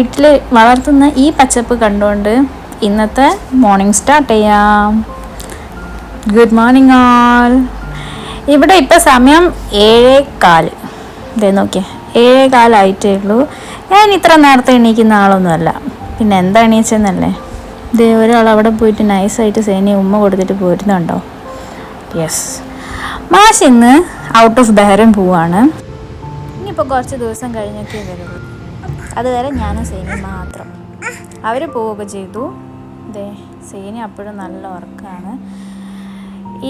വീട്ടിൽ വളർത്തുന്ന ഈ പച്ചപ്പ് കണ്ടുകൊണ്ട് ഇന്നത്തെ മോർണിംഗ് സ്റ്റാർട്ട് ചെയ്യാം. ഗുഡ് മോർണിംഗ് ആൾ ഇവിടെ ഇപ്പം സമയം ഏഴേ കാൽ ഇതേ നോക്കിയേ ഏഴേകാലായിട്ടേ ഉള്ളൂ. ഞാൻ ഇത്ര നേരത്തെ എണീക്കുന്ന ആളൊന്നുമല്ല. പിന്നെ എന്താ എണീച്ചെന്നല്ലേ? ഇതേ ഒരാൾ അവിടെ പോയിട്ട് നൈസായിട്ട് സേനയെ ഉമ്മ കൊടുത്തിട്ട് പോരുന്നുണ്ടോ? യെസ് മാഷ് ഇന്ന് ഔട്ട് ഓഫ് ബഹരം പോവാണ്. ഇനിയിപ്പോൾ കുറച്ച് ദിവസം കഴിഞ്ഞൊക്കെ വരുള്ളൂ. അതുവരെ ഞാനും സേനി മാത്രം. അവർ പോവുക ചെയ്തു. ദേ സേനി അപ്പോഴും നല്ല ഉറക്കമാണ്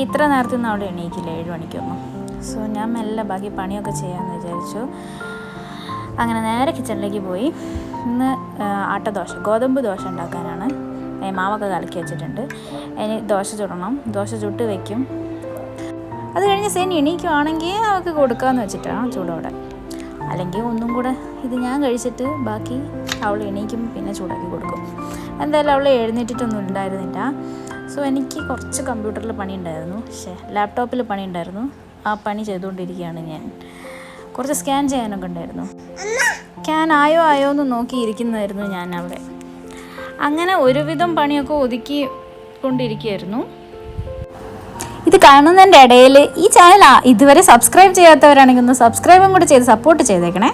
ഇത്ര നേരത്തെ ഒന്നും അവിടെ എണീക്കില്ല. ഏഴ് മണിക്കൊന്നും സോ ഞാൻ മെല്ലെ ബാക്കി പണിയൊക്കെ ചെയ്യാമെന്ന് വിചാരിച്ചു. അങ്ങനെ നേരെ കിച്ചണിലേക്ക് പോയി. ഇന്ന് ആട്ടദോശ ഗോതമ്പ് ദോശ ഉണ്ടാക്കാനാണ്. മാവൊക്കെ കലക്കി വെച്ചിട്ടുണ്ട്. ഇനി ദോശ ചുടണം. ദോശ ചുട്ട് വെക്കും. അത് കഴിഞ്ഞ് സേനി എണീക്കുവാണെങ്കിൽ അവൾക്ക് കൊടുക്കാമെന്ന് വെച്ചിട്ടാണ് ചൂടോടെ. അല്ലെങ്കിൽ ഒന്നും കൂടെ ഇത് ഞാൻ കഴിച്ചിട്ട് ബാക്കി അവൾ എണീക്കും പിന്നെ ചൂടാക്കി കൊടുക്കും. എന്തായാലും അവൾ എഴുന്നേറ്റിട്ടൊന്നും ഉണ്ടായിരുന്നില്ല. സോ എനിക്ക് കുറച്ച് കമ്പ്യൂട്ടറിൽ പണി ഉണ്ടായിരുന്നു. പക്ഷേ ലാപ്ടോപ്പിൽ പണി ഉണ്ടായിരുന്നു. ആ പണി ചെയ്തുകൊണ്ടിരിക്കുകയാണ് ഞാൻ. കുറച്ച് സ്കാൻ ചെയ്യാനൊക്കെ ഉണ്ടായിരുന്നു. സ്കാൻ ആയോ ആയോ എന്ന് നോക്കിയിരിക്കുന്നതായിരുന്നു ഞാൻ അവിടെ. അങ്ങനെ ഒരുവിധം പണിയൊക്കെ ഒതുക്കി കൊണ്ടിരിക്കുകയായിരുന്നു ഇത് കാണുന്നതിന്റെ ഇടയിൽ ഈ ചാനൽ ഇതുവരെ സബ്സ്ക്രൈബ് ചെയ്യാത്തവരാണെങ്കിൽ ഒന്ന് സബ്സ്ക്രൈബും കൂടി ചെയ്ത് സപ്പോർട്ട് ചെയ്തേക്കണേ.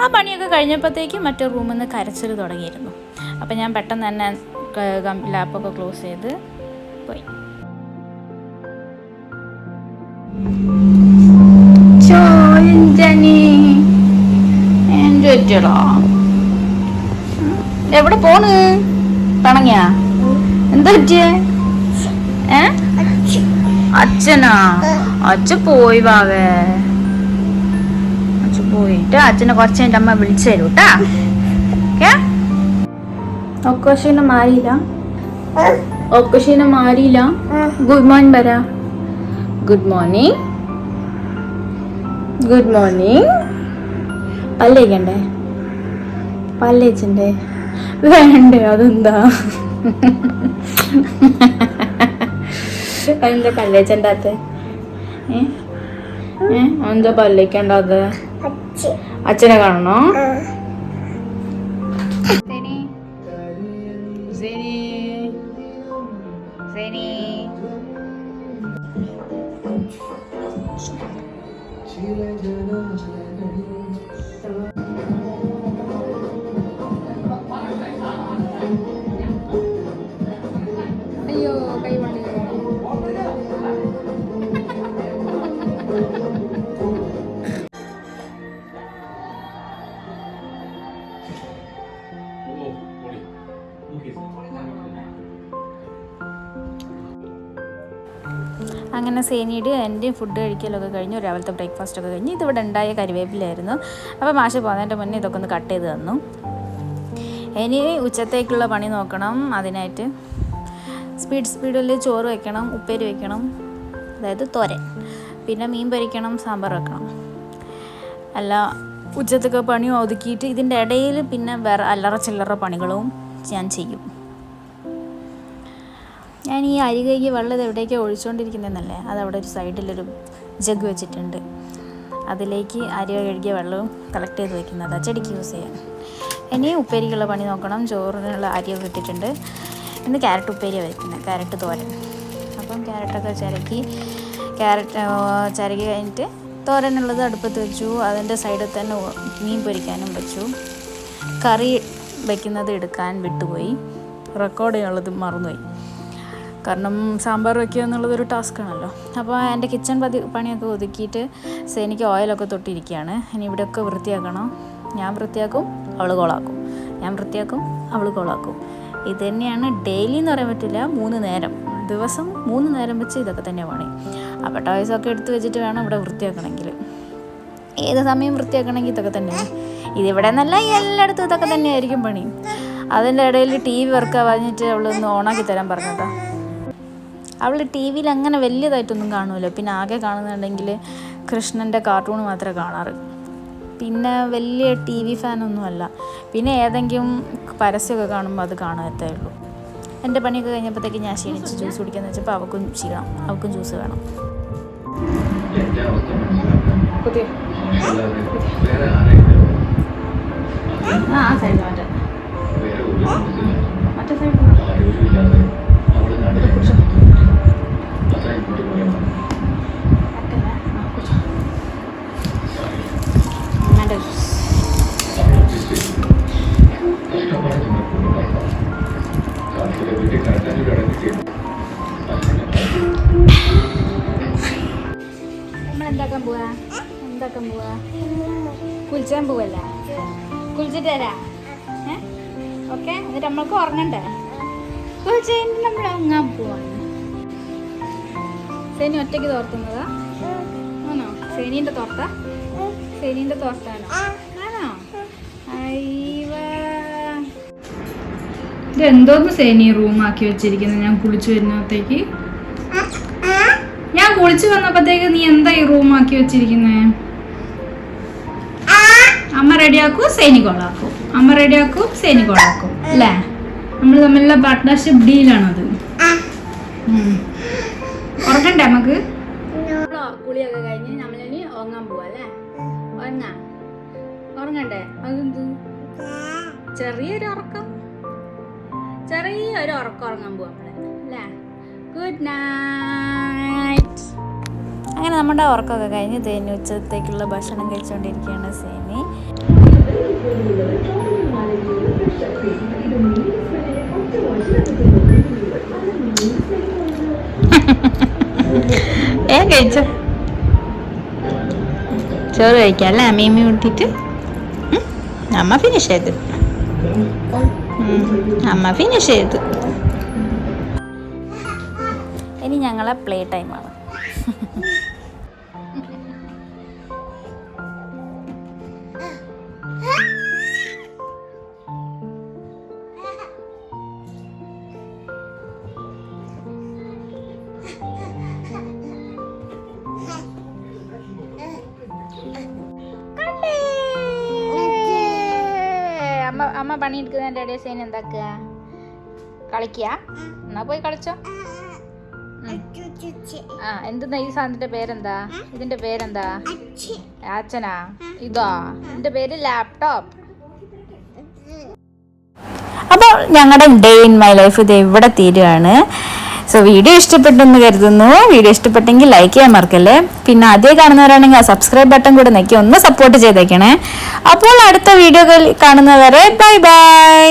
ആ പണിയൊക്കെ കഴിഞ്ഞപ്പോഴത്തേക്കും മറ്റേ റൂമിൽ നിന്ന് കരച്ചിൽ തുടങ്ങിയിരുന്നു. അപ്പം ഞാൻ പെട്ടെന്ന് തന്നെ ലാപ്പൊക്കെ ക്ലോസ് ചെയ്ത് പോയി. എവിടെ പോണ്? പണങ്ങിയാ? എന്താ പറ്റിയേ? ഏ? അച്ഛനാ? അച്ഛൻ പോയി വാവേ. അച്ഛൻ പോയിട്ട് അച്ഛനെ കുറച്ച് എന്റെ അമ്മ വിളിച്ചു തരൂ കേട്ടാ ഓക്കെ? ഒക്കോശീനെ മാറിയില്ല ഒക്കോശീനെ മാറിയില്ല ഗുഡ് മോർണിംഗ് വരാ ഗുഡ് മോർണിംഗ്. Good morning. പല്ലേക്കണ്ടേ പല്ലേച്ചണ്ടേ വേണ്ടേ അതെന്താ? എന്താ പല്ലേച്ചണ്ടാത്ത? ഏ? ഏ? എന്താ പല്ലേക്കണ്ടാത്ത? അച്ഛനെ കാണണോ? സെനി സെനി അങ്ങനെ സേനിയുടെ എന്റെയും ഫുഡ് കഴിക്കലൊക്കെ കഴിഞ്ഞു. രാവിലത്തെ ബ്രേക്ക്ഫാസ്റ്റ് ഒക്കെ കഴിഞ്ഞ്. ഇതിവിടെ ഉണ്ടായ കരിവേപ്പിലായിരുന്നു. അപ്പോൾ മാഷ് പോകുന്നതിന്റെ മുന്നേ ഇതൊക്കെ ഒന്ന് കട്ട് ചെയ്ത് തന്നു. ഇനി ഉച്ചത്തേക്കുള്ള പണി നോക്കണം അതിനായിട്ട്. സ്പീഡ് സ്പീഡിൽ ചോറ് വെക്കണം ഉപ്പേരി വെക്കണം അതായത് തോരൻ. പിന്നെ മീൻ പൊരിക്കണം സാമ്പാർ വെക്കണം. അല്ല ഉച്ചത്തൊക്കെ പണി ഒതുക്കിയിട്ട് ഇതിന്റെ ഇടയിൽ പിന്നെ വേറെ അല്ലറ ചില്ലറ പണികളും ഞാൻ ചെയ്യും. ഞാൻ ഈ അരി കൈകി വെള്ളം എവിടേക്കാണ് ഒഴിച്ചുകൊണ്ടിരിക്കുന്നതെന്നല്ലേ അത് അവിടെ ഒരു സൈഡിലൊരു ജഗ് വെച്ചിട്ടുണ്ട്. അതിലേക്ക് അരി കഴുകിയ വെള്ളവും കളക്ട് ചെയ്ത് വെക്കുന്നത് ചെടിക്ക് യൂസ് ചെയ്യാൻ. ഇനി ഉപ്പേരിക്കുള്ള പണി നോക്കണം. ചോറിനുള്ള അരിയൊക്കെ ഇട്ടിട്ടുണ്ട്. ഇന്ന് ക്യാരറ്റ് ഉപ്പേരിയാണ് വയ്ക്കുന്നത് ക്യാരറ്റ് തോരൻ. അപ്പം ക്യാരറ്റൊക്കെ ചിരക്കി ക്യാരറ്റ് ചിരകി കഴിഞ്ഞിട്ട് തോരനുള്ളത് അടുപ്പത്ത് വെച്ചു. അതിന്റെ സൈഡിൽ തന്നെ മീൻ പൊരിക്കാനും വെച്ചു. കറി വയ്ക്കുന്നത് എടുക്കാൻ വിട്ടുപോയി. റെക്കോർഡ് ചെയ്യാനുള്ളത് മറന്നുപോയി. കാരണം സാമ്പാർ വയ്ക്കുക എന്നുള്ളതൊരു ടാസ്ക്കാണല്ലോ അപ്പോൾ എന്റെ കിച്ചൺ പതി പണിയൊക്കെ ഒതുക്കിയിട്ട് എനിക്ക് ഓയിലൊക്കെ തൊട്ടിരിക്കുകയാണ്. ഇനി ഇവിടെയൊക്കെ വൃത്തിയാക്കണം. ഞാൻ വൃത്തിയാക്കും അവൾ കോളാക്കും ഞാൻ വൃത്തിയാക്കും അവൾ കോളാക്കും ഇത് തന്നെയാണ് ഡെയിലി എന്ന് പറയാൻ പറ്റില്ല മൂന്ന് നേരം. ദിവസം മൂന്ന് നേരം വെച്ച് ഇതൊക്കെ തന്നെ പണി. അപ്പോൾ ടോയ്സൊക്കെ എടുത്ത് വെച്ചിട്ട് വേണം ഇവിടെ വൃത്തിയാക്കണമെങ്കിൽ. ഏത് സമയം വൃത്തിയാക്കണമെങ്കിൽ ഇതൊക്കെ തന്നെയാണ്. ഇതിവിടെ നല്ല എല്ലായിടത്തും ഇതൊക്കെ തന്നെയായിരിക്കും പണി. അതിന്റെ ഇടയിൽ ടി വി വർക്ക് പറഞ്ഞിട്ട് അവളൊന്ന് ഓണാക്കി തരാൻ പറഞ്ഞതാ. അവൾ ടി വിയിൽ അങ്ങനെ വലിയതായിട്ടൊന്നും കാണുമല്ലോ പിന്നെ ആകെ കാണുന്നുണ്ടെങ്കിൽ കൃഷ്ണന്റെ കാർട്ടൂൺ മാത്രമേ കാണാറ്. പിന്നെ വലിയ ടി വി ഫാനൊന്നുമല്ല. പിന്നെ ഏതെങ്കിലും പരസ്യമൊക്കെ കാണുമ്പോൾ അത് കാണാത്തേ ഉള്ളൂ. എന്റെ പണിയൊക്കെ കഴിഞ്ഞപ്പോഴത്തേക്ക് ഞാൻ ക്ഷീണിച്ച് ജ്യൂസ് കുടിക്കാന്ന് വെച്ചപ്പോൾ അവൾക്കും ക്ഷീണം. അവൾക്കും ജ്യൂസ് വേണം. ആ സൈഡിൽ മറ്റേ മറ്റേ സൈഡിൽ എന്താക്കാൻ പോവാ? എന്താക്കാൻ പോവാ? കുളിച്ചാൻ പോവല്ലേ? കുളിച്ചിട്ട് തരാ ഏ? ഓക്കെ? എന്നിട്ട് നമ്മൾക്ക് ഉറങ്ങണ്ടേ? കുളിച്ച് നമ്മൾ ഉറങ്ങാൻ പോവാണ് സേനി ഒറ്റയ്ക്ക് തോർത്തുന്നതാ ആണോ? സേനീന്റെ തോർത്ത? സേനീന്റെ തോർത്താണോ. ആണോ? അയ്യവാ. ഇതെന്തോന്ന് സേനി ആക്കി വെച്ചിരിക്കുന്നത് ഞാൻ കുളിച്ചു വരുന്നത്തേക്ക്. ഞാൻ കുളിച്ചു വന്നപ്പോഴത്തേക്ക് നീ എന്താ റൂമാക്കി വെച്ചിരിക്കുന്നേ? അമ്മ റെഡിയാക്കും സേനി കൊള്ളാക്കും. അമ്മ റെഡിയാക്കും സേനി കൊള്ളാക്കും അല്ലേ? നമ്മൾ തമ്മിലുള്ള പാർട്ട്ണർഷിപ്പ് ഡീലാണത് ഉറക്കണ്ടേ നമുക്ക് കുളിയൊക്കെ കഴിഞ്ഞ് നമ്മളിനി ഉറങ്ങാൻ പോവാ അല്ലേ? ഉറങ്ങാ? ഉറങ്ങണ്ടേ? അതെന്ത്? ചെറിയൊരു ഉറക്കം. ചെറിയൊരു ഉറക്കം ഉറങ്ങാൻ പോവാ നമ്മൾ അല്ലേ? ഗുഡ് നൈറ്റ് അങ്ങനെ നമ്മുടെ ഉറക്കമൊക്കെ കഴിഞ്ഞ് തേനി ഉച്ചത്തേക്കുള്ള ഭക്ഷണം കഴിച്ചുകൊണ്ടിരിക്കുകയാണ് സേനി ഏ കഴിച്ചോ? ചോറ് കഴിക്കാം അല്ലേ? കൂട്ടിട്ട് അമ്മ ഫിനിഷ് ചെയ്തു. അമ്മ ഫിനിഷ് ചെയ്തു. ഇനി ഞങ്ങളെ പ്ലേ ടൈമാണ് പണിയെടുക്കുന്നതിന്റെ ഇടയിൽ സൈൻ എന്താക്കുക? കളിക്കുക? എന്നാ പോയി കളിച്ചോ. ആ എന്തെന്നാ ഈ സാധനത്തിന്റെ പേരെന്താ? ഇതിന്റെ പേരെന്താ? അച്ഛനാ? ഇതാ? ഇതിന്റെ പേര് ലാപ്ടോപ്പ്. അപ്പോൾ ഞങ്ങളുടെ ഡേ ഇൻ മൈ ലൈഫ് ഇത് ഇവിടെ തീരുകയാണ് സോ വീഡിയോ ഇഷ്ടപ്പെട്ടെന്ന് കരുതുന്നു. വീഡിയോ ഇഷ്ടപ്പെട്ടെങ്കിൽ ലൈക്ക് ചെയ്യാൻ മറക്കല്ലേ. പിന്നെ ആദ്യം കാണുന്നവരാണെങ്കിൽ ആ സബ്സ്ക്രൈബ് ബട്ടൺ കൂടെ നെക്കി ഒന്ന് സപ്പോർട്ട് ചെയ്തേക്കണേ. അപ്പോൾ അടുത്ത വീഡിയോ കാണുന്നവരെ ബൈ ബൈ